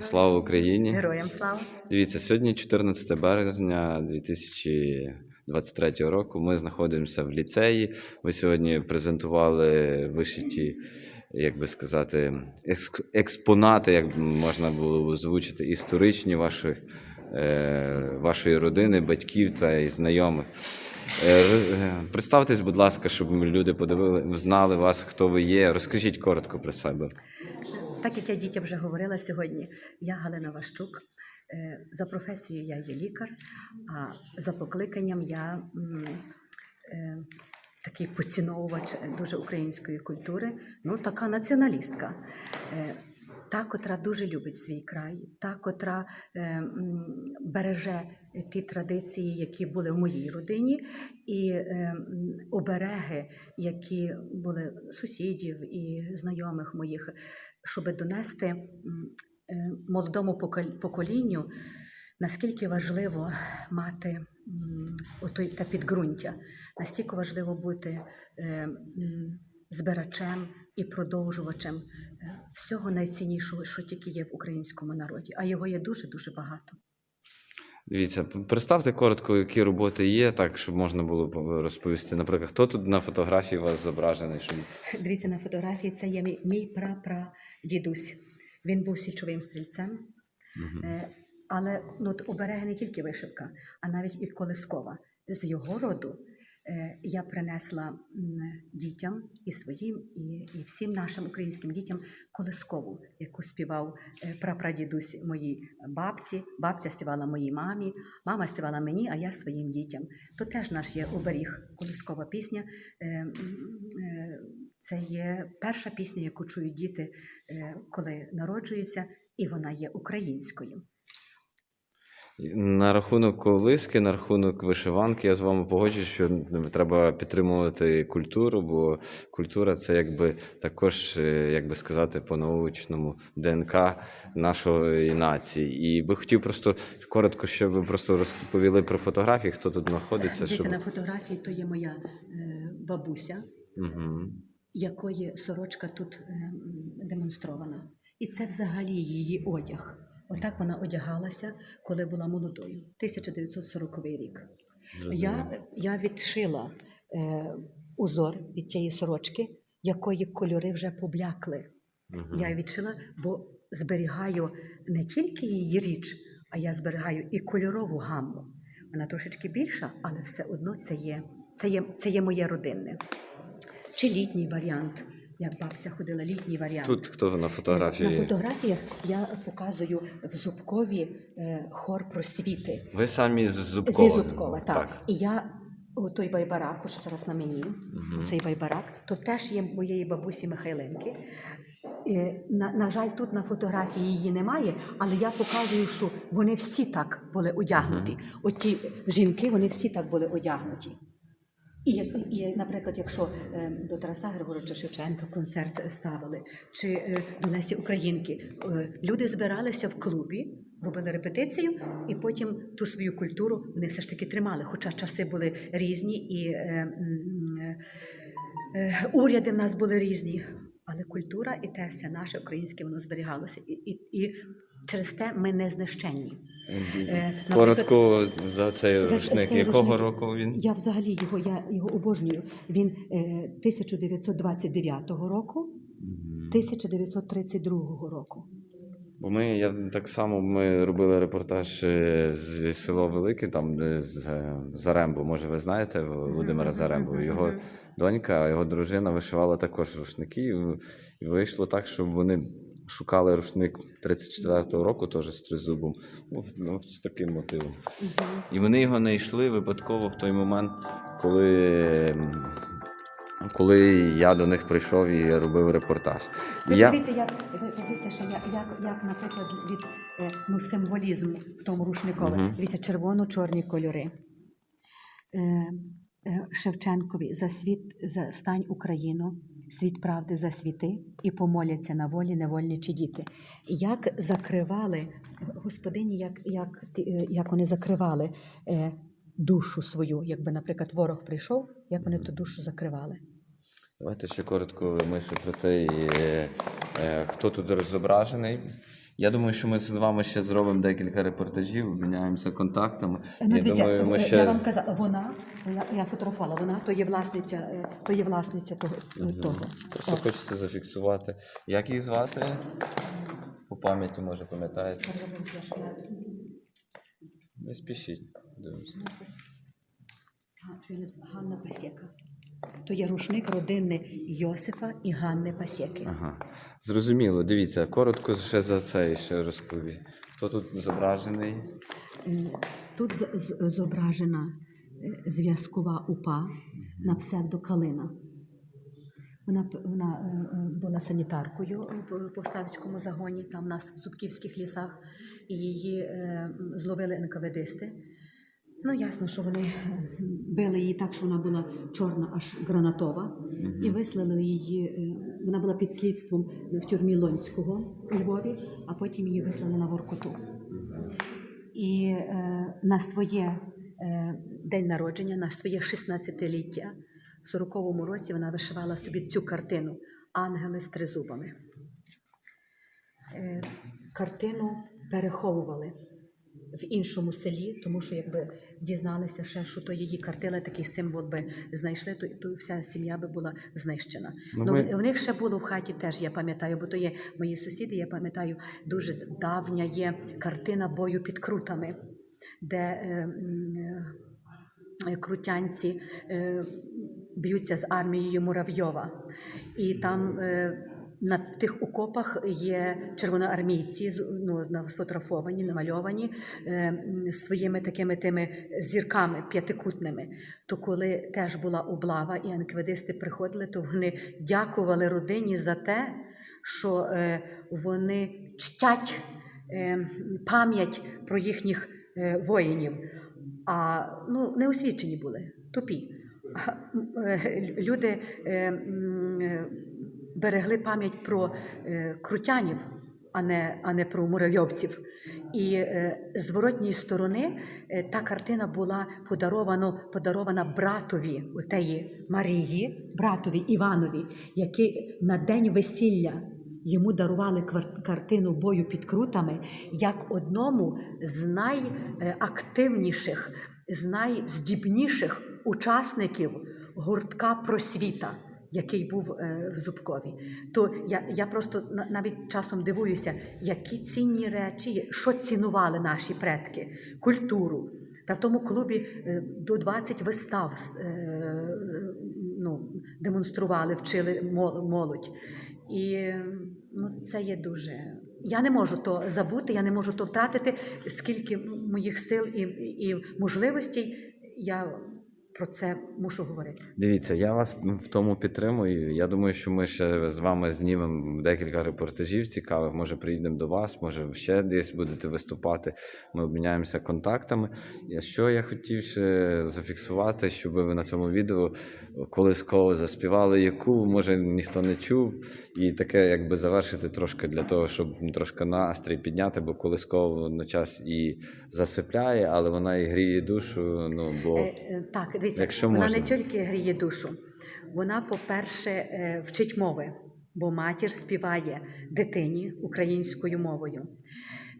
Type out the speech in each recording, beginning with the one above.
Слава Україні! Героям слава! Дивіться, сьогодні 14 березня 2023 року. Ми знаходимося в ліцеї. Ви сьогодні презентували вишиті, як би сказати, експонати, як можна було озвучити, історичні ваших, е, вашої родини, батьків та знайомих. Е, е, Представтесь, будь ласка, щоб люди подивили, знали вас, хто ви є. Розкажіть коротко про себе. Так як я дітям вже говорила сьогодні, я Галина Ващук. Е, За професією я є лікар, а за покликанням я е, такий поціновувач дуже української культури, ну така націоналістка. Е, Та, котра дуже любить свій край, та, котра е, береже ті традиції, які були в моїй родині, і е, обереги, які були сусідів і знайомих моїх, щоб донести е, молодому покол- поколінню, наскільки важливо мати м, отой та підґрунтя, настільки важливо бути е, збирачем і продовжувачем е, всього найціннішого, що тільки є в українському народі, а його є дуже дуже багато. Дивіться, представте коротко, які роботи є, так щоб можна було розповісти. Наприклад, хто тут на фотографії у вас зображений? Щоб... Дивіться на фотографії, це є мій, мій прапрадідусь. Він був січовим стрільцем. угу. Але ну, обереги не тільки вишивка, а навіть і колискова. З його роду я принесла дітям і своїм, і, і всім нашим українським дітям колискову, яку співав е, прапрадідусь моїй бабці. Бабця співала моїй мамі, мама співала мені, а я своїм дітям. То теж наш є оберіг, колискова пісня. Е, е, Це є перша пісня, яку чують діти, е, коли народжуються, і вона є українською. На рахунок колиски, на рахунок вишиванки, я з вами погоджуюсь, що треба підтримувати культуру, бо культура це якби також, е, як би сказати, по-научному ДНК нашої нації. І би хотів просто коротко, щоб ви просто розповіли про фотографії, хто тут знаходиться, Дивіться, щоб. на фотографії то є моя е, бабуся, Угу. якої сорочка тут е, демонстрована. І це взагалі її одяг. Отак вона одягалася, коли була молодою. 1940 рік. Я, я відшила е, узор від тієї сорочки, якої кольори вже поблякли. Я відшила, бо зберігаю не тільки її річ, а я зберігаю і кольорову гамму. Вона трошечки більша, але все одно це є, це є, це є моє родинне. Чи літній варіант, як бабця ходила, літній варіант. Тут хто на фотографії? На фотографіях я показую в Зубкові е, хор просвіти. Ви самі з Зубкова. Зі Зубкова, так. І я той байбарак, що зараз на мені, цей байбарак, то теж є моєї бабусі Михайленки. Е, На, на жаль, тут на фотографії її немає, але я показую, що вони всі так були одягнуті. Оті жінки, вони всі так були одягнуті. І, і, наприклад, якщо е, до Тараса Григоровича Шевченка концерт ставили, чи е, до Лесі Українки, е, люди збиралися в клубі, робили репетицію, і потім ту свою культуру вони все ж таки тримали. Хоча часи були різні, і е, е, уряди в нас були різні. Але культура і те все наше українське воно зберігалося. І, і, і через те ми не знищенні. Е, Коротко за цей за- рушник. цей Якого рушник- року він? Я взагалі його, я його обожнюю. Він е, 1929 року, 1932 року. Бо ми, я так само ми робили репортаж е, зі село Велике, там е, з е, Зарембо. Може, ви знаєте Володимира мгм, Його донька, його дружина вишивала також рушники. І вийшло так, що вони шукали рушник 34-го року, теж з тризубом, ну, ну, з таким мотивом. І вони його знайшли випадково в той момент, коли. Коли я до них прийшов і робив репортаж. Ви я... дивіться, як, ви дивіться, що як, як, як, наприклад, від е, ну, символізм в тому рушникові. Мгм. Дивіться, червоно-чорні кольори. Е, е, Шевченкові за світ за встань Україну, світ правди засвіти і помоляться на волі невольничі діти. Як закривали господині, як, як, е, як вони закривали е, душу свою, якби, наприклад, ворог прийшов, як вони ту душу закривали. Давайте ще коротко ми ще про це. е, хто тут зображений. Я думаю, що ми з вами ще зробимо декілька репортажів, обміняємося контактами. Ну, я дивіться, думаю, ми ще я вам казала, вона, я, я фотографувала, вона то є власниця, е, то є власниця того. е, того. просто О. хочеться зафіксувати. Як їх звати? По пам'яті, може, пам'ятаєте? Не спішіть. Дивимося. Ганна Пасєка. То є рушник родини Йосифа і Ганни Пасєки. Ага. Зрозуміло, дивіться, коротко ще за це ще розповідь. Хто тут зображений? Тут зображена е, зв'язкова упа на псевдо Калина. Вона, вона е, е, була санітаркою в повставському загоні, там у нас в Зубківських лісах, і її е, зловили НКВДисти. Ну, ясно, що вони били її так, що вона була чорна, аж гранатова, і вислали її. е, Вона була під слідством в тюрмі Лонського у Львові, а потім її вислали на Воркоту. І е, на своє е, день народження, на своє 16-ліття, в 40-му році вона вишивала собі цю картину Ангели з тризубами. Е, картину переховували в іншому селі, тому що якби дізналися ще, що то її картина, такий символ би знайшли, то, то вся сім'я би була знищена. Ну, Ну, ми- в- в них ще було в хаті теж, я пам'ятаю, бо то є мої сусіди, я пам'ятаю, дуже давня є картина бою під крутами, де е, е, крутянці е, б'ються з армією Муравйова. І там е, на тих окопах є червоноармійці, ну, сфотографовані, намальовані е, своїми такими тими зірками п'ятикутними. То коли теж була облава, і анкведисти приходили, то вони дякували родині за те, що е, вони чтять е, пам'ять про їхніх е, воїнів. А ну, неосвічені були, тупі. Е, Люди е, е, берегли пам'ять про е, крутянів, а не, а не про муравйовців. І е, з зворотньої сторони е, та картина була подаровано, подарована братові отеї Марії, братові Іванові, який на день весілля йому дарували картину бою під крутами як одному з найактивніших, з найздібніших учасників гуртка просвіта. Який був е, в Зубкові, то я, я просто навіть часом дивуюся, які цінні речі, що цінували наші предки, культуру. Та в тому клубі е, до 20 вистав е, ну, демонстрували, вчили молодь. І ну, це є дуже. Я не можу то забути, я не можу то втратити, скільки моїх сил і, і можливостей я про це мушу говорити. Дивіться, я вас в тому підтримую. Я думаю, що ми ще з вами знімемо декілька репортажів цікавих. Може, приїдемо до вас, може, ще десь будете виступати. Ми обміняємося контактами. Що я хотів ще зафіксувати, щоб ви на цьому відео колисково заспівали яку, може ніхто не чув, і таке якби завершити трошки для того, щоб трошки настрій підняти, бо колисково водночас і засипляє, але вона і гріє душу. Ну бо Е, е, так, дивіться, Якщо вона можна. не тільки гріє душу, вона, по-перше, е, вчить мови, бо матір співає дитині українською мовою.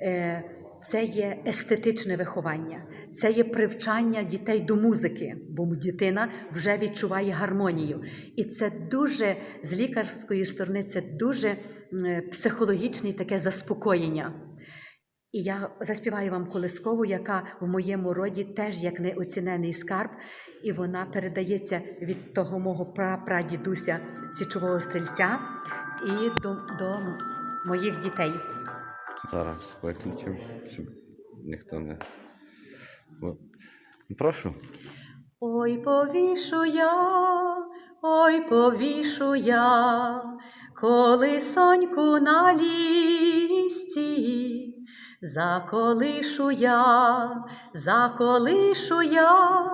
Е, Це є естетичне виховання, це є привчання дітей до музики, бо дитина вже відчуває гармонію. І це дуже з лікарської сторони, це дуже е, психологічне таке заспокоєння. І я заспіваю вам колискову, яка в моєму роді теж як неоцінений скарб, і вона передається від того мого прапрадідуся січового стрільця і до, до моїх дітей. Зараз виключимо, щоб ніхто не. Прошу. Ой, повішу я, ой, повішу я, колисоньку на лісці, заколишу я, заколишу я,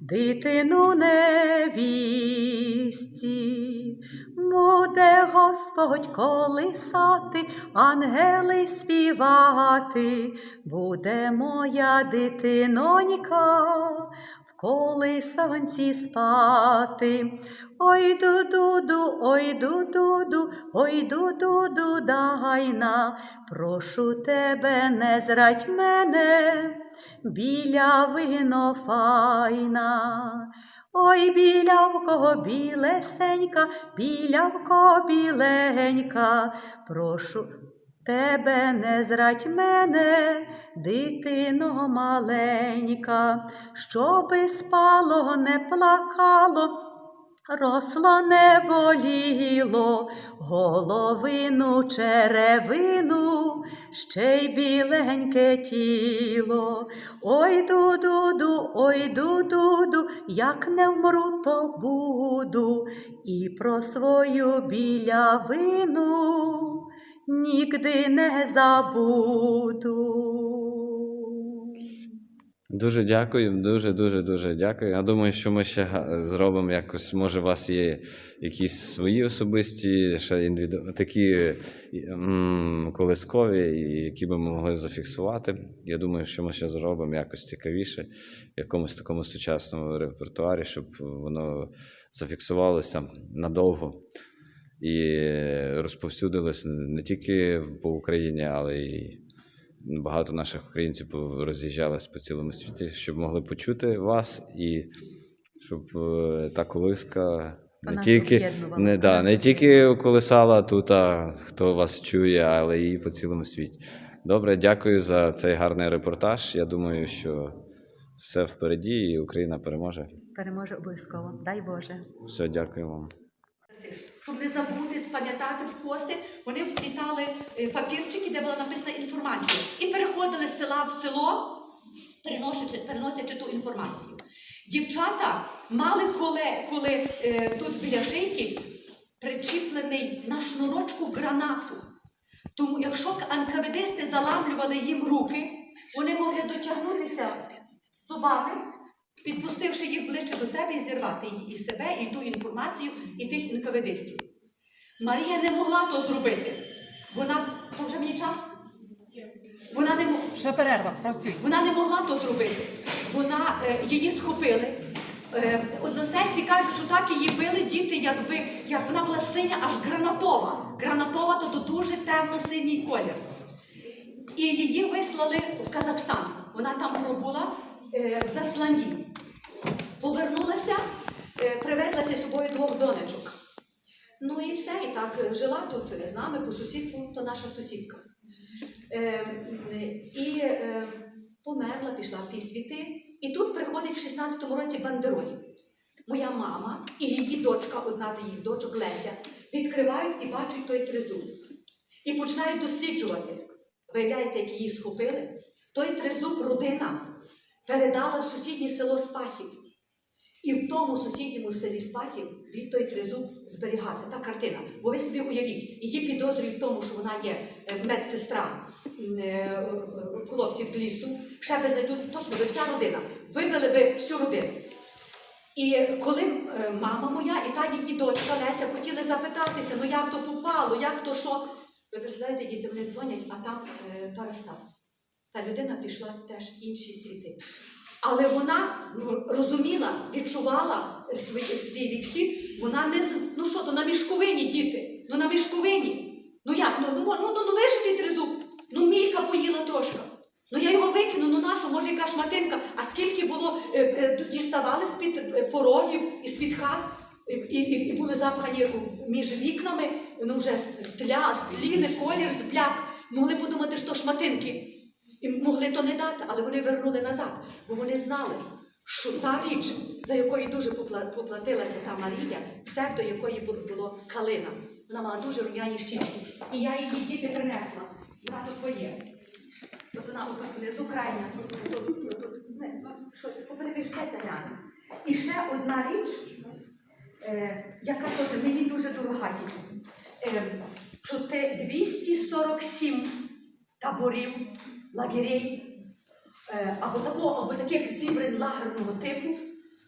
дитину невісті. Буде Господь колисати, ангели співати, буде моя дитинонька коли сонці спати. Ой ду-ду-ду, ой ду-ду-ду, ой ду-ду-ду, дайна, прошу тебе, не зрадь мене, біля вино файна. Ой, білявко, білесенька, білявко, біленька, прошу тебе, не зрадь мене, дитино маленька, щоби спало, не плакало, росло не боліло, головину черевину, ще й біленьке тіло. Ой ду-ду-ду, ой ду-ду-ду, як не вмру, то буду, і про свою білявину нігди не забуду. Дуже дякую, дуже, дуже, дуже дякую. Я думаю, що ми ще зробимо якось, може, у вас є якісь свої особисті, ще індивіду... такі м, колискові, які би ми могли зафіксувати. Я думаю, що ми ще зробимо якось цікавіше, в якомусь такому сучасному репертуарі, щоб воно зафіксувалося надовго і розповсюдилось не тільки по Україні, але й багато наших українців роз'їжджалися по цілому світі, щоб могли почути вас і щоб е, та колиска не тільки, не, да, не тільки колисала тут, а хто вас чує, але і по цілому світі. Добре, дякую за цей гарний репортаж. Я думаю, що все впереді, і Україна переможе. Переможе обов'язково. Дай Боже. Все, дякую вам. Щоб не забути, спам'ятати в коси, вони вплітали е, папірчики, де була написана інформація, і переходили з села в село, переносячи, переносячи ту інформацію. Дівчата мали коли, коли е, тут біля шийки причіплений на шнурочку гранату. Тому якщо анкаведисти заламлювали їм руки, вони могли дотягнутися зубами, підпустивши їх ближче до себе і зірвати її і себе, і ту інформацію, і тих інкаведистів. Марія не могла то зробити. Вона, то вже мені час? Вона не, мо- Ще перерва, працюй. вона не могла то зробити. Вона е, її схопили. Е, односельці кажуть, що так її били діти, якби як вона була синя, аж гранатова. Гранатова то, то дуже темно-синій колір. І її вислали в Казахстан. Вона там пробула е, в засланні. Повернулася, е, привезла зі собою двох донечок. Ну і все, і так е, жила тут з нами по сусідству, то наша сусідка. Е, і померла, пішла в ті світи. І тут приходить в 16-му році бандероль. Моя мама і її дочка, одна з їх дочок Леся, відкривають і бачать той тризуб. І починають досліджувати. Виявляється, як її схопили, той тризуб родина передала в сусіднє село Спасів. І в тому сусідньому селі Спасів від той тризуб зберігався. Та картина. Бо ви собі уявіть, її підозрюють в тому, що вона є е, медсестра е, е, хлопців з лісу. Ще би знайдуть точно би вся родина. Вибили би всю родину. І коли мама моя і та її дочка Леся хотіли запитатися, ну як то попало, як то що. Ви представляєте, діти вони дзвонять, а там Парастас. Та людина пішла теж в інші світи. Але вона ну, розуміла, відчувала свій, свій відхід, вона не з- ну що, то на мішковині діти, ну на мішковині. Ну як? Ну, ну, ну, ну, ну вижитий тризуб. Ну мілька поїла трошки. Ну я його викину, ну нашу, може яка шматинка, а скільки було, е, е, діставали з-під е, порогів і з-під хат, і, і, і були запхані між вікнами, ну вже стля, стліни, колір, збляк. Могли подумати, що шматинки. І могли то не дати, але вони вернули назад, бо вони знали, що та річ, за якою дуже поплатилася та Марія, псевдо якої було, калина. Вона мала дуже рум'яні щічки. І я її діти принесла. Вона тут твоє. От вона отут внизу крайня. Ну, що, поперевіжтеся глянь. І ще одна річ, е, яка теж мені дуже дорога є. Е, що те 247 таборів, лагерей, е, або такого, або таких зібрань лагерного типу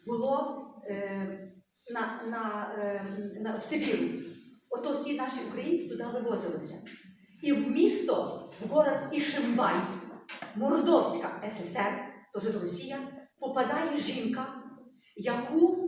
було е, на, на, е, на, в Сибіру. Ото всі наші українці туди вивозилися. І в місто, в город Ішимбай, Мордовська ССР, теж Росія, попадає жінка яку,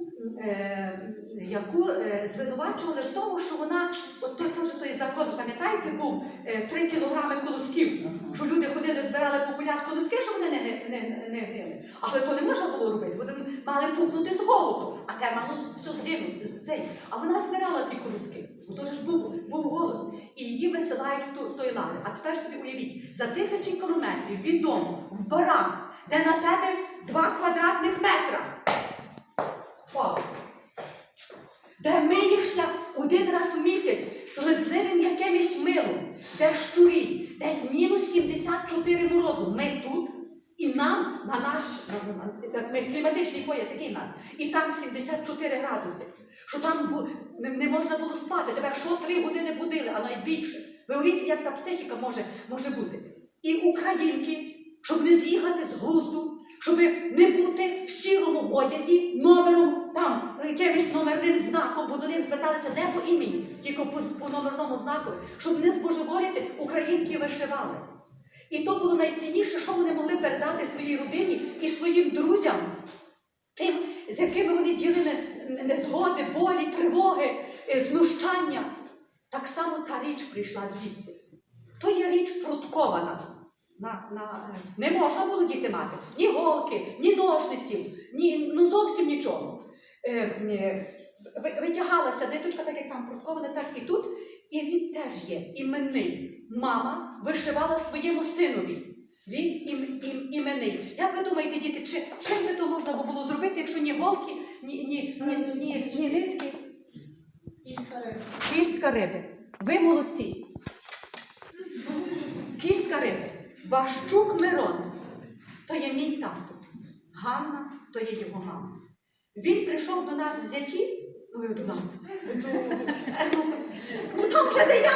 яку е, звинувачували в тому, що вона, от той, теж той закон, пам'ятаєте, був е, 3 кілограми колосків, що люди ходили, збирали популят колоски, щоб вони не, не, не грили. Але то не можна було робити, вони мали пухнути з голоду, а те мало все згинути. А вона збирала ті колоски. Бо то ж був, був голод. І її висилають в, ту, в той лагер. А тепер собі уявіть, за тисячі кілометрів від дому, в барак, де на тебе два квадратних метра. Вау. Де миєшся один раз у місяць слизливим якимось милом, де щурі, де мінус 74 морозу. Ми тут, і нам на наш на- на- на- кліматичний пояс, який нас, і там 74 градуси. Що там не, можна було спати, тебе що три години будили, а навіть більше. Ви уявіть, як та психіка може, може бути. І українки, щоб не з'їхати з глузду, щоб не бути в сірому одязі, номером там, якимось номерним знаком, бо до них зверталися не по імені, тільки по, по номерному знаку, щоб не збожеволіти, українки вишивали. І то було найцінніше, що вони могли передати своїй родині і своїм друзям, тим, з якими вони ділили незгоди, болі, тривоги, е, знущання. Так само та річ прийшла звідси. То є річ пруткована. На, на, е, не можна було діти мати ні голки, ні ножниців, ні, ну зовсім нічого. Е, е, витягалася ниточка, так як там пруткована, так і тут. І він теж є іменний. Мама вишивала своєму синові. Він ім, ім, іменний. Як ви думаєте, діти, чи, чим би то можна було зробити, якщо ні голки, ні, ні, ні, ні, ні нитки? Кістка риби. Ви молодці. Кістка риби. Ващук Мирон. То є мій тато. Ганна то є його мама. Він прийшов до нас в зяті. Ну, до нас. Ну, там вже не я.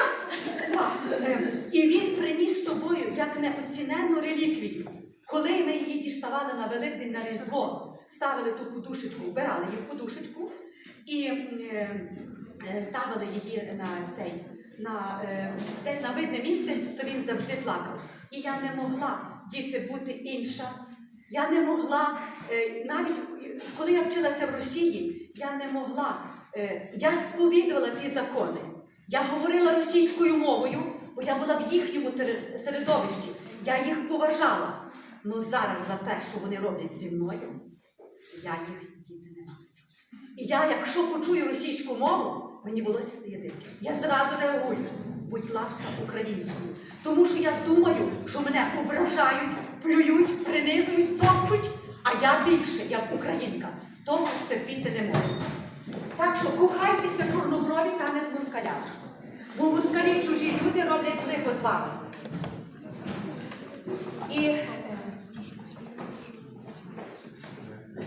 І він приніс з собою як неоціненну реліквію. Коли ми її діставали на Великдень на Різдво, ставили ту подушечку, вбирали її в подушечку і е, ставили її на цей, на, е, десь на видне місце, то він завжди плакав. І я не могла діти бути інша. Я не могла, е, навіть е, коли я вчилася в Росії, я не могла. е, Я сповідувала ті закони. Я говорила російською мовою, бо я була в їхньому середовищі. Я їх поважала. Ну зараз за те, що вони роблять зі мною, я їх діти ненавиджу. І я, якщо почую російську мову, мені волосся стає дивки. Я зразу реагую. Будь ласка, українською. Тому що я думаю, що мене ображають, плюють, принижують, топчуть, а я більше, як українка, тому стерпіти не можу. Так що кохайтеся чорноброві та не з москалями. Бо москалі чужі люди роблять лихо з вами. І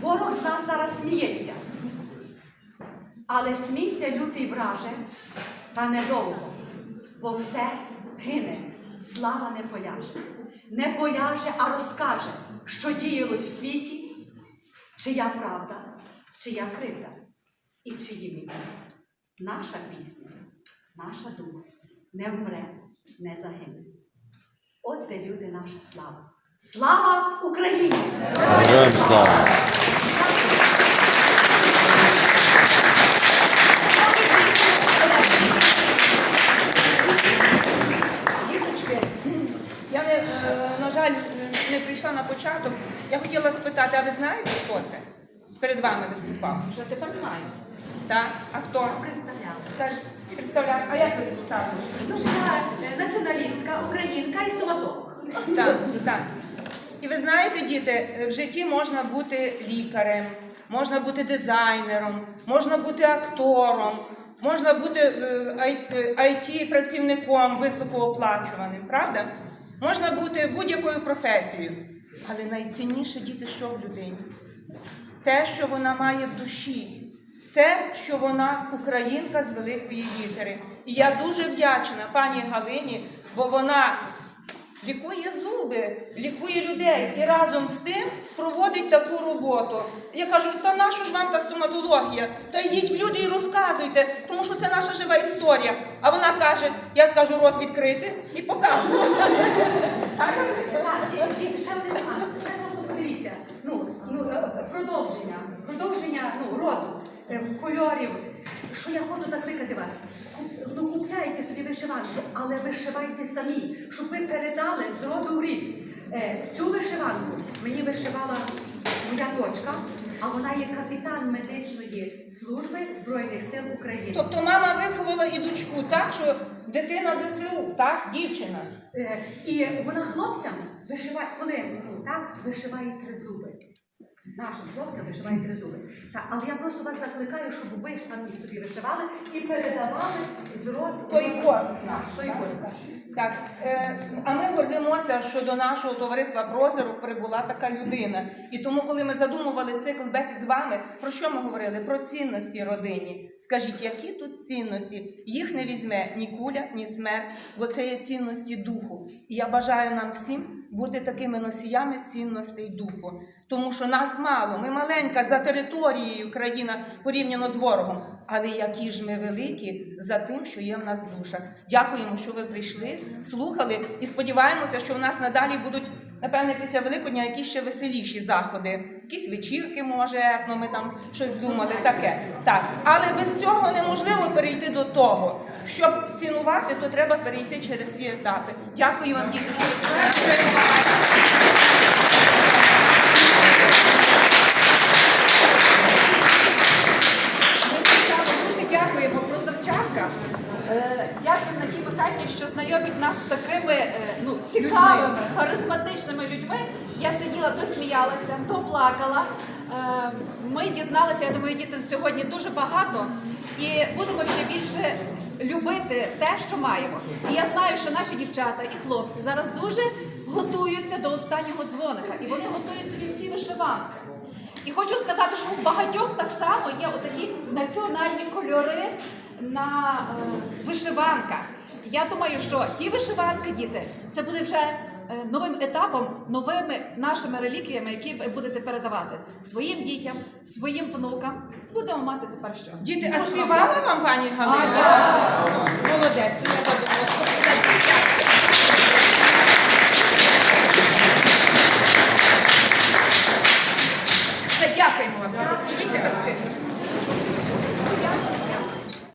ворог з нас зараз сміється. Але смійся, лютий враже, та недовго, бо все гине, слава не поляже. Не поляже, а розкаже, що діялось в світі, чия правда, чия кривда і чиї віки. Наша пісня, наша дума не вмре, не загине. От де люди наша слава. Слава Україні! Героям слава! Початок. Я хотіла спитати, а ви знаєте, хто це? Перед вами виступав. Що тепер знаю? Так? А хто? Представляла. Скажи, представляю, а як ви представили? Ну, що я е, націоналістка, українка і стоматолог. Так, так. І ви знаєте, діти, в житті можна бути лікарем, можна бути дизайнером, можна бути актором, можна бути it працівником високооплачуваним, правда? Можна бути будь-якою професією. Але найцінніше діти, що в людині? Те, що вона має в душі, те, що вона українка з великої літери. І я дуже вдячна пані Галині, бо вона лікує зуби, лікує людей і разом з тим проводить таку роботу. Я кажу, та нащо ж вам та стоматологія? Та йдіть в люди і розказуйте, тому що це наша жива історія. А вона каже: я скажу рот відкрити і е, продовження. продовження ну, роду, е, кольорів. Що я хочу закликати вас? Ну, купляйте собі вишиванку, але вишивайте самі, щоб ви передали з роду в рід. Е, цю вишиванку мені вишивала моя дочка, а вона є капітан медичної служби Збройних сил України. Тобто мама виховала і дочку так, що дитина ЗСУ, так, дівчина. Е, і вона хлопцям вишиває, коли ну, так, вишиває тризуби. Нашим хлопцям вишиває тризуби. Так, але я просто вас закликаю, щоб ви ж самі собі вишивали і передавали з роду. Той код. Так, е, а ми гордимося, що до нашого товариства Прозору прибула така людина. І тому, коли ми задумували цикл бесід з вами, про що ми говорили? Про цінності родині. Скажіть, які тут цінності? Їх не візьме ні куля, ні смерть, бо це є цінності духу. І я бажаю нам всім бути такими носіями цінностей духу. Тому що нас мало, ми маленька за територією країна порівняно з ворогом. Але які ж ми великі за тим, що є в нас в душах. Дякуємо, що ви прийшли, слухали і сподіваємося, що в нас надалі будуть, напевне, після Великодня якісь ще веселіші заходи, якісь вечірки, може, ну ми там щось думали, таке. Так, але без цього неможливо перейти до того. Щоб цінувати, то треба перейти через ці етапи. Дякую вам, діти, дуже дякуємо про Завчанка. Е, Дякуємо Надії Михайлівні, що знайомить нас з такими е, ну, цікавими, харизматичними людьми. Я сиділа, то сміялася, то плакала. Е, Ми дізналися, я думаю, діти сьогодні дуже багато і будемо ще більше любити те, що маємо. І я знаю, що наші дівчата і хлопці зараз дуже готуються до останнього дзвоника, і вони готують собі всі вишиванки. І хочу сказати, що у багатьох так само є отакі національні кольори на е, вишиванках. Я думаю, що ті вишиванки, діти, це буде вже Е, новим етапом, новими нашими реліквіями, які ви будете передавати своїм дітям, своїм внукам. Будемо мати тепер що. Діти, а співала вам пані Галина? Молодець. Це дякуємо вам. Ідіть тепер вчитися.